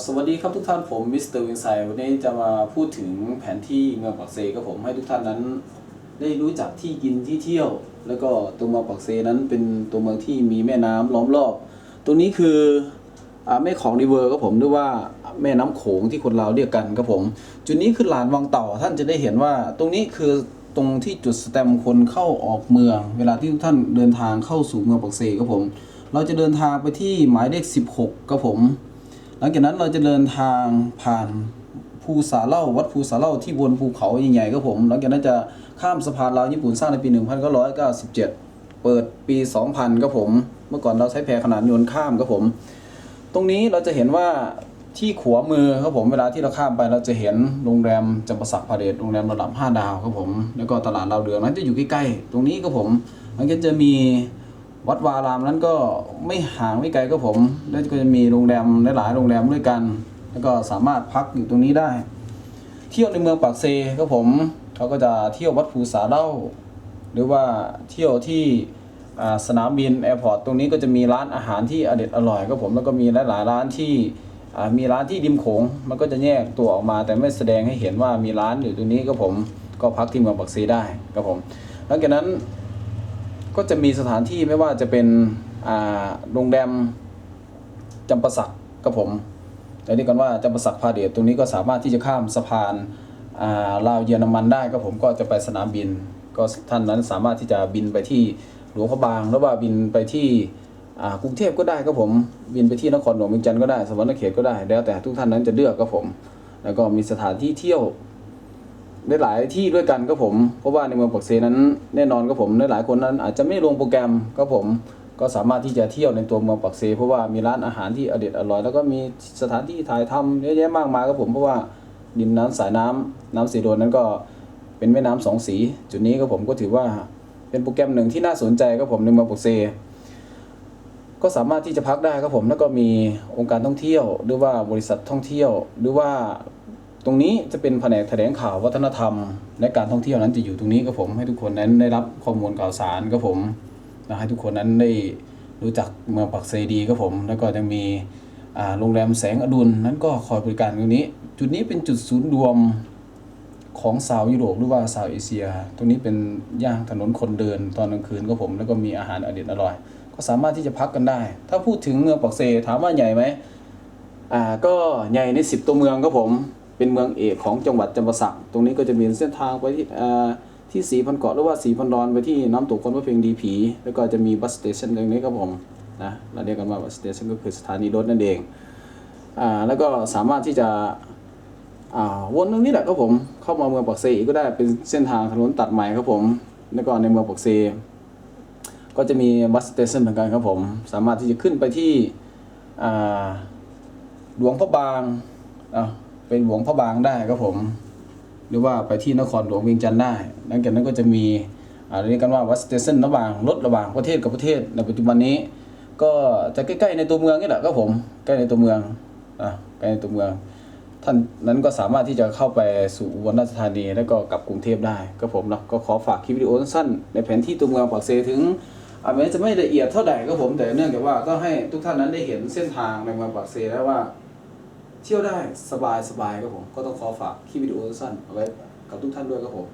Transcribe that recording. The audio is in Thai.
สวัสดีครับทุกท่านผมมิสเตอร์วินไซวันนี้จะมาพูดถึงแผนที่เมืองปักเซครับผมให้ทุกท่านนั้น ได้รู้จักที่กินที่เที่ยว แล้วก็ตัวเมืองปักเซนั้นเป็นตัวเมืองที่มีแม่น้ำล้อมรอบ ตรงนี้คือแม่ของริเวอร์ครับผมหรือว่าแม่น้ำโขงที่คนเราเรียกกันครับผม จุดนี้คือลานวังเต่าท่านจะได้เห็นว่า ตรงนี้คือตรงที่จุดสแตมคนเข้าออกเมือง เวลาที่ทุกท่านเดินทางเข้าสู่เมืองปักเซครับผม เราจะเดินทางไปที่หมายเลข 16ครับผม ลังจากนั้นเราจะเดินทางผ่านภูสาเล่าวัดภูสาเล่าที่บนภูเขาใหญ่ๆครับผม หลังจากนั้นจะข้ามสะพานลาวญี่ปุ่นสร้างในปี 1997 เปิดปี 2000ครับผม เมื่อก่อนเราใช้แพขนาดยนต์ข้ามครับผม ตรงนี้เราจะเห็นว่าที่ขวามือครับผมเวลาที่เราข้ามไปเราจะเห็นโรงแรมจำปาสักพาเดชโรงแรมระดับ 5 ดาวครับผม แล้วก็ตลาดดาวเรืองนั้นจะอยู่ใกล้ๆตรงนี้ครับผมหลังจากนั้นจะมี วัดวารามนั้นก็ไม่ห่างไม่ไกลครับผมแล้วก็จะมีโรงแรมหลายๆโรงแรมด้วยกัน แล้วก็สามารถพักอยู่ตรงนี้ได้ เที่ยวในเมืองปากเซครับผมเขาก็จะเที่ยววัดภูสาเล่า หรือว่าเที่ยวที่สนามบินแอร์พอร์ตตรงนี้ก็จะมีร้านอาหารที่อเด็ดอร่อยครับผมแล้วก็มีหลายๆร้านที่มีร้านที่ริมโขงมันก็จะแยกตัวออกมา แต่ไม่แสดงให้เห็นว่ามีร้านอยู่ตรงนี้ครับผมก็พักที่เมืองปักเซได้ครับผมหลังจากนั้น ก็จะมีสถานที่ไม่ว่าจะเป็นโรงแรมจำปาสักครับผมแต่นี่กันว่าจำปาสักพาเดชตรงนี้ก็สามารถที่จะข้ามสะพานาลาวเยอรมันได้ครับผมก็จะไปสนามบิน ก็ท่านนั้นสามารถที่จะบินไปที่หลวงพระบางหรือว่าบินไปที่กรุงเทพก็ได้ครับผมบินไปที่นครหลวงเวียงจันทร์ก็ได้สวรรณเขตก็ได้ แล้วแต่ทุกท่านนั้นจะเลือกครับผม แล้วก็มีสถานที่เที่ยว ได้หลายที่ด้วยกันครับผมเพราะว่าในเมืองปักเซนั้นแน่นอนครับผมหลายคนนั้นอาจจะไม่ลงโปรแกรมครับผมก็สามารถที่จะเที่ยวในตัวเมืองปักเซ เพราะว่ามีร้านอาหารที่อเด็ดอร่อย แล้วก็มีสถานที่ถ่ายทำเยอะแยะมากมายครับผมเพราะว่าดินน้ำสายน้ำน้ำสีโดนนั้นก็เป็นแม่น้ำสองสี จุดนี้ก็ผมก็ถือว่าเป็นโปรแกรมหนึ่งที่น่าสนใจครับผมในเมืองปุกเซ ก็สามารถที่จะพักได้ครับผมแล้วก็มีองค์การท่องเที่ยว หรือว่าบริษัทท่องเที่ยว หรือว่า ตรงนี้จะเป็นแผนกแถลงข่าววัฒนธรรม และการท่องเที่ยวนั้นจะอยู่ตรงนี้ครับผมให้ทุกคนนั้นได้รับข้อมูลข่าวสารครับผมและให้ทุกคนนั้นได้รู้จักเมืองปักเซดีครับผม แล้วก็ยังมีโรงแรมแสงอดุลนั้นก็คอยบริการตรงนี้ จุดนี้เป็นจุดศูนย์รวมของสาวยุโรปหรือว่าสาวเอเชีย ตรงนี้เป็นย่างถนนคนเดินตอนกลางคืนก็ผม แล้วก็มีอาหารอเด็ดอร่อย ก็สามารถที่จะพักกันได้ ถ้าพูดถึงเมืองปักเซถามว่าใหญ่ไหมอ่าก็ใหญ่ในสิบตัวเมืองครับผม เป็นเมืองเอกของจังหวัดจำปาสักตรงนี้ก็จะมีเส้นทางไปที่ที่สีพันเกาะหรือว่าสีพันดอนไปที่น้ำตกคนพระเพียงดีผี แล้วก็จะมีบัสสเตชันตรงนี้ครับผมนะเราเรียกกันว่าบัสสเตชันก็คือสถานีรถนั่นเองอ่าแล้วก็สามารถที่จะอ่าวนตรงนี้แหละครับผมเข้ามาเมืองปักเซก็ได้เป็นเส้นทางถนนตัดใหม่ครับผมแล้วก็ในเมืองปักเซก็จะมีบัสสเตชันเหมือนกันครับผมสามารถที่จะขึ้นไปที่อ่าหลวงพระบางอ่า เป็นหลวงพระบางได้ครับผม หรือว่าไปที่นครหลวงเวียงจันทร์ได้ หลังจากนั้นก็จะมีอ่าเรียกกันว่าวัดสเตชันระหว่างรถระหว่างประเทศกับประเทศในปัจจุบันนี้ ก็จะใกล้ๆในตัวเมืองนี่แหละครับผมใกล้ในตัวเมืองอะใกล้ในตัวเมือง ท่านนั้นก็สามารถที่จะเข้าไปสู่อุบลราชธานีแล้วก็กลับกรุงเทพได้ก็ผมเนาะก็ขอฝากคลิปวิดีโอสั้นๆในแผนที่ตัวเมืองปากเซถึงอาแม้จะไม่ละเอียดเท่าใดก็ผมแต่เนื่องจากว่าก็ให้ทุกท่านนั้นได้เห็นเส้นทางในเมืองปากเซแล้วว่า เที่ยวได้สบายๆครับผม ก็ต้องขอฝากคลิปวิดีโอสั้นเอาไว้กับทุกท่านด้วยครับผม